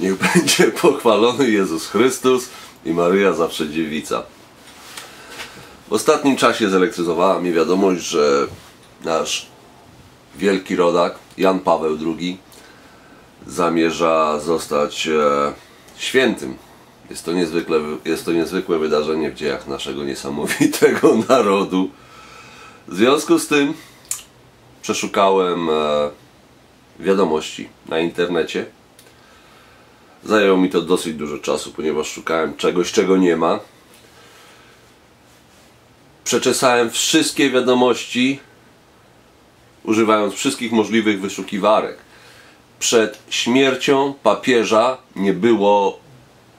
Niech będzie pochwalony Jezus Chrystus i Maryja zawsze dziewica. W ostatnim czasie zelektryzowała mnie wiadomość, że nasz wielki rodak, Jan Paweł II, zamierza zostać e, świętym. Jest to, niezwykle, jest to niezwykłe wydarzenie w dziejach naszego niesamowitego narodu. W związku z tym przeszukałem e, wiadomości na internecie. Zajęło mi to dosyć dużo czasu, ponieważ szukałem czegoś, czego nie ma. Przeczesałem wszystkie wiadomości, używając wszystkich możliwych wyszukiwarek. Przed śmiercią papieża nie było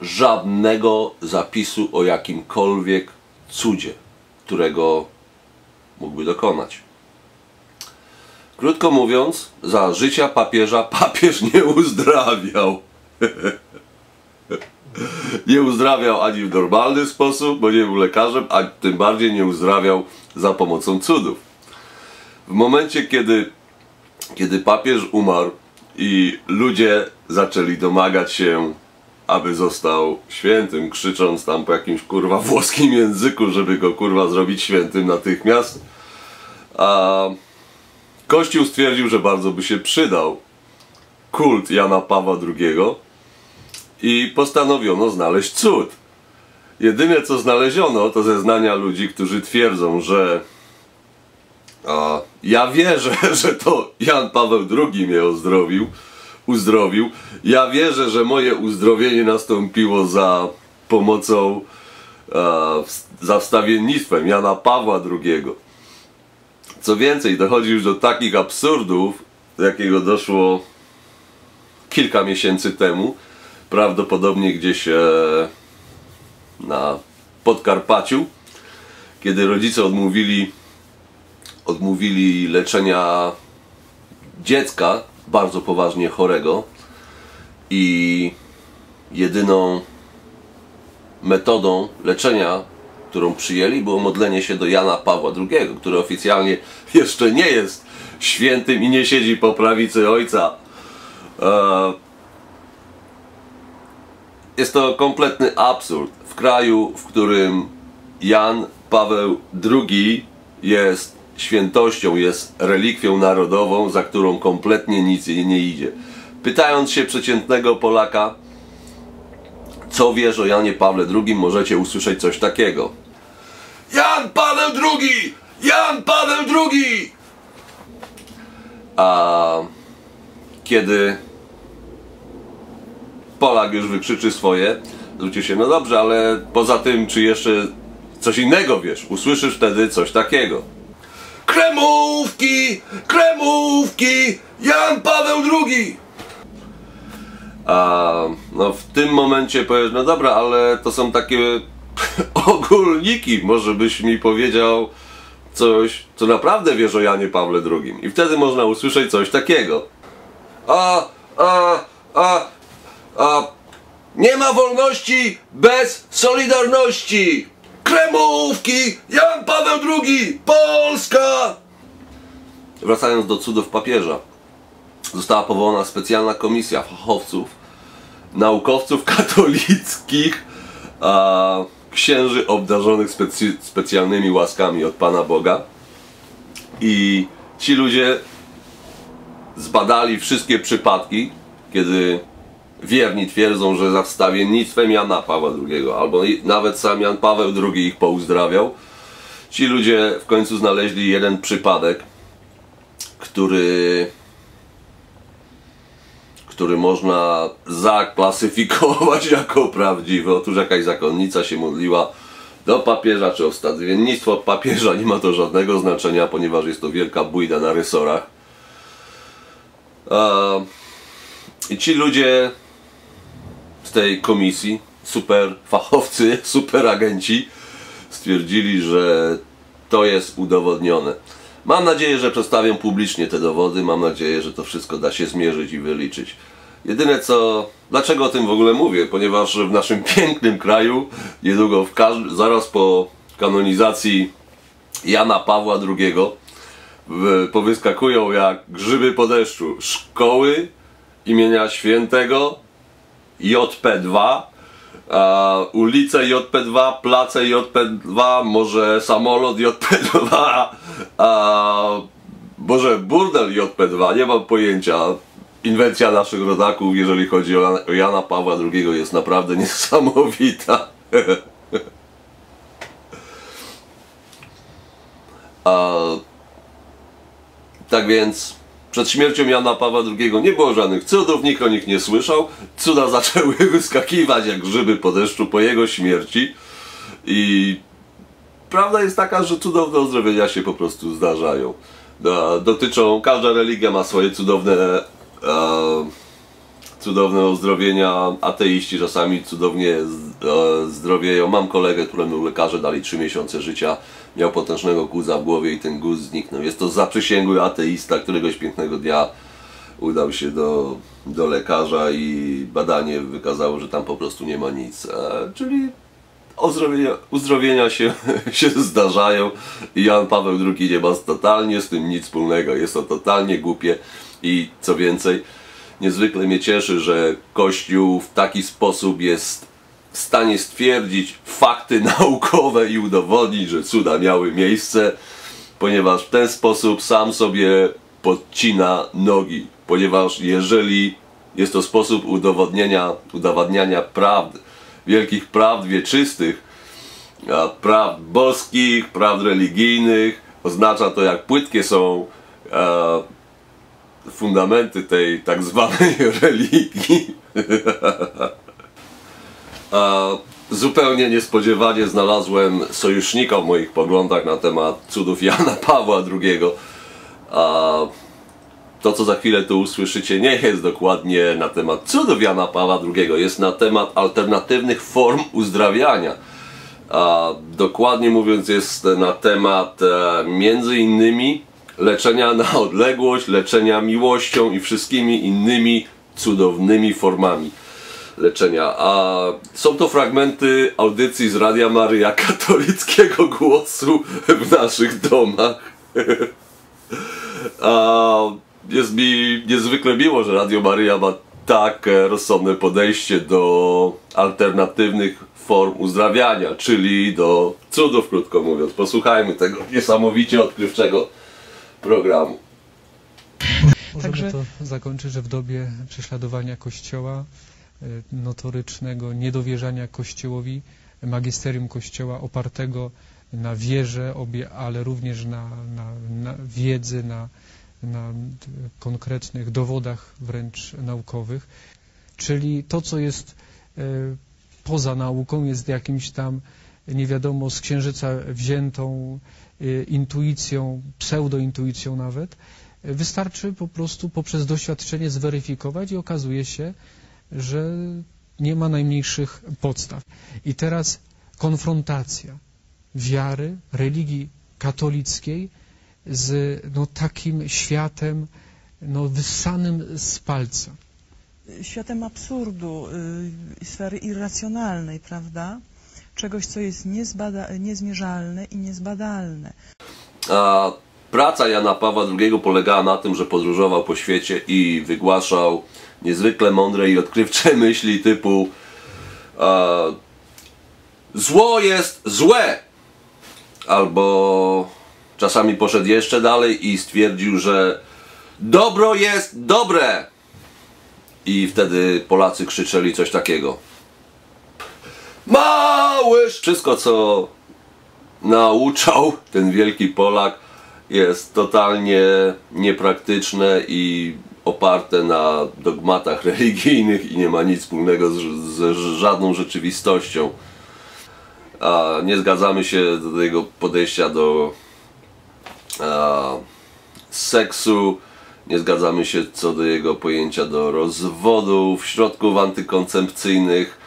żadnego zapisu o jakimkolwiek cudzie, którego mógłby dokonać. Krótko mówiąc, za życia papieża papież nie uzdrawiał. Nie uzdrawiał ani w normalny sposób, bo nie był lekarzem, a tym bardziej nie uzdrawiał za pomocą cudów. W momencie, kiedy, kiedy papież umarł i ludzie zaczęli domagać się, aby został świętym, krzycząc tam po jakimś kurwa włoskim języku, żeby go kurwa zrobić świętym natychmiast, a Kościół stwierdził, że bardzo by się przydał kult Jana Pawła II i postanowiono znaleźć cud. Jedyne co znaleziono to zeznania ludzi, którzy twierdzą, że a, ja wierzę, że to Jan Paweł II mnie ozdrowił, uzdrowił. Ja wierzę, że moje uzdrowienie nastąpiło za pomocą, a, za wstawiennictwem Jana Pawła II. Co więcej, dochodzi już do takich absurdów, do jakiego doszło kilka miesięcy temu, prawdopodobnie gdzieś e, na Podkarpaciu, kiedy rodzice odmówili, odmówili leczenia dziecka bardzo poważnie chorego i jedyną metodą leczenia którą przyjęli, było modlenie się do Jana Pawła II, który oficjalnie jeszcze nie jest świętym i nie siedzi po prawicy ojca. E, jest to kompletny absurd. W kraju, w którym Jan Paweł II jest świętością, jest relikwią narodową, za którą kompletnie nic nie idzie. Pytając się przeciętnego Polaka, co wiesz o Janie Pawle II, możecie usłyszeć coś takiego. Jan Paweł II! Jan Paweł II! A kiedy Polak już wykrzyczy swoje, zwróci się, no dobrze, ale poza tym, czy jeszcze coś innego wiesz? Usłyszysz wtedy coś takiego. Kremówki! Kremówki! Jan Paweł II! A no w tym momencie powiesz, no dobra, ale to są takie ogólniki, może byś mi powiedział coś, co naprawdę wiesz o Janie Pawle II. I wtedy można usłyszeć coś takiego. A, a, a, a, nie ma wolności bez solidarności. Kremówki, Jan Paweł II, Polska! Wracając do cudów papieża. Została powołana specjalna komisja fachowców, naukowców katolickich, a księży obdarzonych specy specjalnymi łaskami od Pana Boga. I ci ludzie zbadali wszystkie przypadki, kiedy wierni twierdzą, że za wstawiennictwem Jana Pawła II, albo nawet sam Jan Paweł II ich pouzdrawiał. Ci ludzie w końcu znaleźli jeden przypadek, który który można zaklasyfikować jako prawdziwy. Otóż jakaś zakonnica się modliła do papieża, czy wstawiennictwo papieża, nie ma to żadnego znaczenia, ponieważ jest to wielka bójda na rysorach. I ci ludzie z tej komisji, super fachowcy, super agenci, stwierdzili, że to jest udowodnione. Mam nadzieję, że przedstawią publicznie te dowody, mam nadzieję, że to wszystko da się zmierzyć i wyliczyć. Jedyne co, dlaczego o tym w ogóle mówię? Ponieważ w naszym pięknym kraju, niedługo, w zaraz po kanonizacji Jana Pawła II, powyskakują jak grzyby po deszczu szkoły imienia świętego JP2, a ulice JP2, place JP2, może samolot JP2, a może burdel JP2, nie mam pojęcia. Inwencja naszych rodaków, jeżeli chodzi o Jana Pawła II, jest naprawdę niesamowita. A, tak więc przed śmiercią Jana Pawła II nie było żadnych cudów, nikt o nich nie słyszał. Cuda zaczęły wyskakiwać jak grzyby po deszczu po jego śmierci. I prawda jest taka, że cudowne uzdrowienia się po prostu zdarzają. Dotyczą, każda religia ma swoje cudowne e, cudowne uzdrowienia, ateiści czasami cudownie e, zdrowieją. Mam kolegę, któremu lekarze dali 3 miesiące życia, miał potężnego guza w głowie i ten guz zniknął. Jest to zaprzysięgły ateista, któregoś pięknego dnia udał się do, do lekarza i badanie wykazało, że tam po prostu nie ma nic. E, czyli uzdrowienia, uzdrowienia się, się zdarzają i Jan Paweł II nie ma totalnie z tym nic wspólnego. Jest to totalnie głupie i co więcej, niezwykle mnie cieszy, że Kościół w taki sposób jest w stanie stwierdzić fakty naukowe i udowodnić, że cuda miały miejsce, ponieważ w ten sposób sam sobie podcina nogi, ponieważ jeżeli jest to sposób udowodnienia, udowadniania prawd, wielkich prawd wieczystych, prawd boskich, prawd religijnych, oznacza to jak płytkie są e, fundamenty tej tak zwanej religii. A zupełnie niespodziewanie znalazłem sojusznika w moich poglądach na temat cudów Jana Pawła II. A to, co za chwilę tu usłyszycie, nie jest dokładnie na temat cudów Jana Pawła II, jest na temat alternatywnych form uzdrawiania. A dokładnie mówiąc, jest na temat e, między innymi leczenia na odległość, leczenia miłością i wszystkimi innymi cudownymi formami leczenia. A są to fragmenty audycji z Radia Maryja, katolickiego głosu w naszych domach. A jest mi niezwykle miło, że Radio Maryja ma tak rozsądne podejście do alternatywnych form uzdrawiania, czyli do cudów, krótko mówiąc. Posłuchajmy tego niesamowicie odkrywczego programu. Możemy Także... to zakończyć, że w dobie prześladowania Kościoła, e, notorycznego niedowierzania Kościołowi, magisterium Kościoła opartego na wierze, ale również na, na, na wiedzy, na, na konkretnych dowodach wręcz naukowych, czyli to, co jest e, poza nauką, jest jakimś tam nie wiadomo z księżyca wziętą Y, intuicją, pseudointuicją nawet, wystarczy po prostu poprzez doświadczenie zweryfikować i okazuje się, że nie ma najmniejszych podstaw. I teraz konfrontacja wiary, religii katolickiej z no, takim światem no, wyssanym z palca. Światem absurdu, y, sfery irracjonalnej, prawda? Czegoś, co jest niezmierzalne i niezbadalne. A praca Jana Pawła II polegała na tym, że podróżował po świecie i wygłaszał niezwykle mądre i odkrywcze myśli typu a, zło jest złe. Albo czasami poszedł jeszcze dalej i stwierdził, że dobro jest dobre. I wtedy Polacy krzyczeli coś takiego Małyż! Wszystko, co nauczał ten wielki Polak, jest totalnie niepraktyczne i oparte na dogmatach religijnych i nie ma nic wspólnego z, z żadną rzeczywistością. A nie zgadzamy się do tego podejścia do a, seksu, nie zgadzamy się co do jego pojęcia do rozwodów, środków antykoncepcyjnych,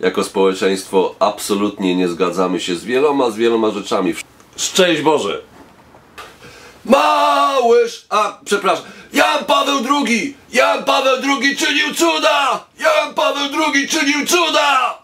jako społeczeństwo absolutnie nie zgadzamy się z wieloma, z wieloma rzeczami. Szczęść Boże! Małyż! A, przepraszam. Jan Paweł II! Jan Paweł II czynił cuda! Jan Paweł II czynił cuda!